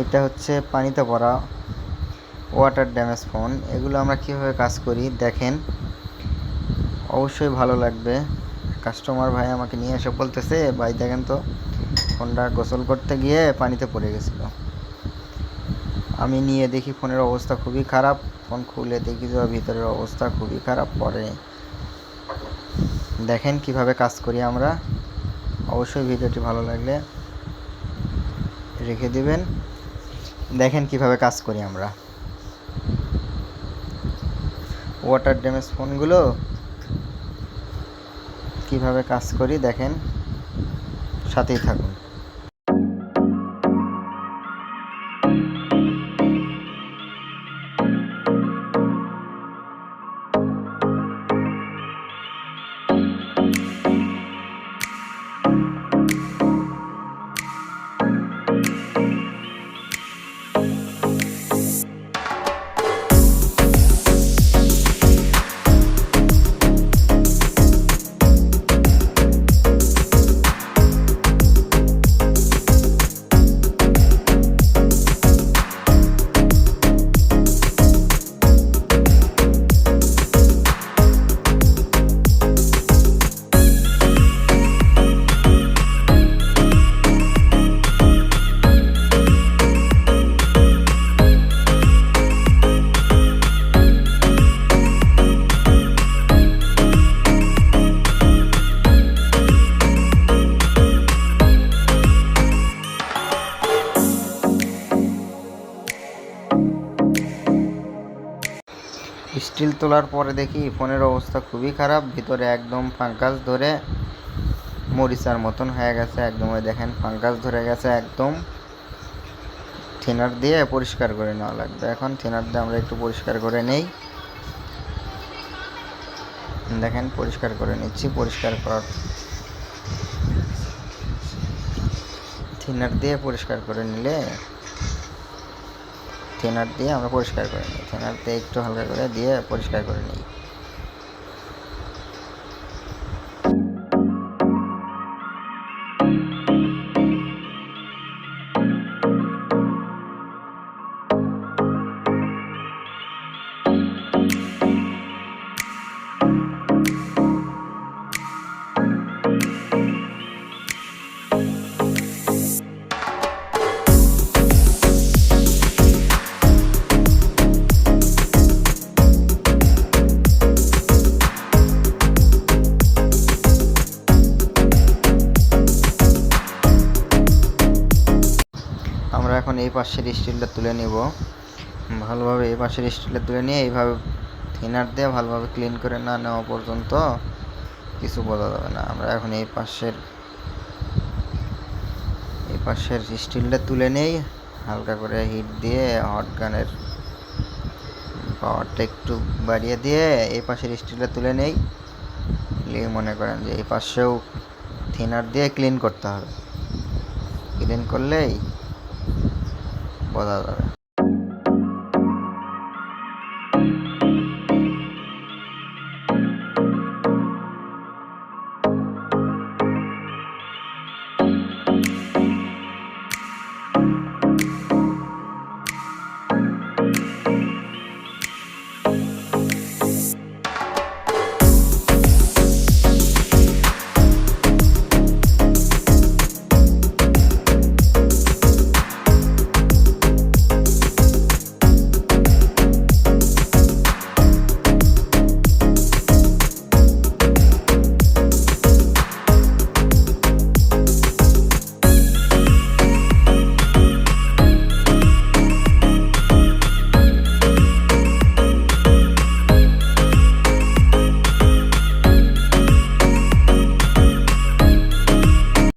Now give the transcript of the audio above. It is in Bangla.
এটা হচ্ছে পানিতে পড়া ওয়াটার ড্যামেজ ফোন এগুলো আমরা কীভাবে কাজ করি? দেখেন। অবশ্যই ভালো লাগবে। কাস্টমার ভাই আমাকে নিয়ে এসে বলতেছে, ভাই, দেখেন তো ফোনটা গোসল করতে গিয়ে পানিতে পড়ে গেছিল। আমি নিয়ে দেখি ফোনের অবস্থা খুবই খারাপ। ফোন খুলে দেখি যে ভিতরের অবস্থা খুবই খারাপ, পরে দেখেন কীভাবে কাজ করি আমরা। অবশ্যই ভিডিওটি ভালো লাগলে রেখে দিবেন। দেখেন কীভাবে কাজ করি আমরা। ওয়াটার ড্যামেজ ফোনগুলো কীভাবে কাজ করি দেখেন সাথেই থাকুন। স্টিল তোলার পরে দেখি ফোনের অবস্থা খুবই খারাপ, ভিতরে একদম ফাঙ্কাস ধরে মরিচার মতন হয়ে গেছে, একদম ওই দেখেন ফাঙ্কাস ধরে গেছে একদম। থিনার দিয়ে পরিষ্কার করে নেওয়া লাগবে। এখন থিনার দিয়ে আমরা একটু পরিষ্কার করে নেই। দেখেন পরিষ্কার করে নিচ্ছি, পরিষ্কার করার থিনার দিয়ে পরিষ্কার করে নিলে থিনার দিয়ে আমরা পরিষ্কার করে নিই। থিনার দিয়ে একটু হালকা করে দিয়ে পরিষ্কার করে নিই। এখন এই পাশের স্টিলটা তুলে নিব। ভালোভাবে এই পাশের স্টিলটা তুলে নিয়ে এইভাবে থিনার দিয়ে ভালোভাবে ক্লিন করে না নেওয়া পর্যন্ত কিছু বোঝা যাবে না। আমরা এখন এই পাশের এই পাশের স্টিলটা তুলে নেই। হালকা করে হিট দিয়ে হট গানের পাওয়ারটা একটু বাড়িয়ে দিয়ে এই পাশের স্টিলটা তুলে নেই। নিয়ে মনে করেন যে এই পাশেও থিনার দিয়ে ক্লিন করতে হবে। ক্লিন করলেই বোঝা যাবে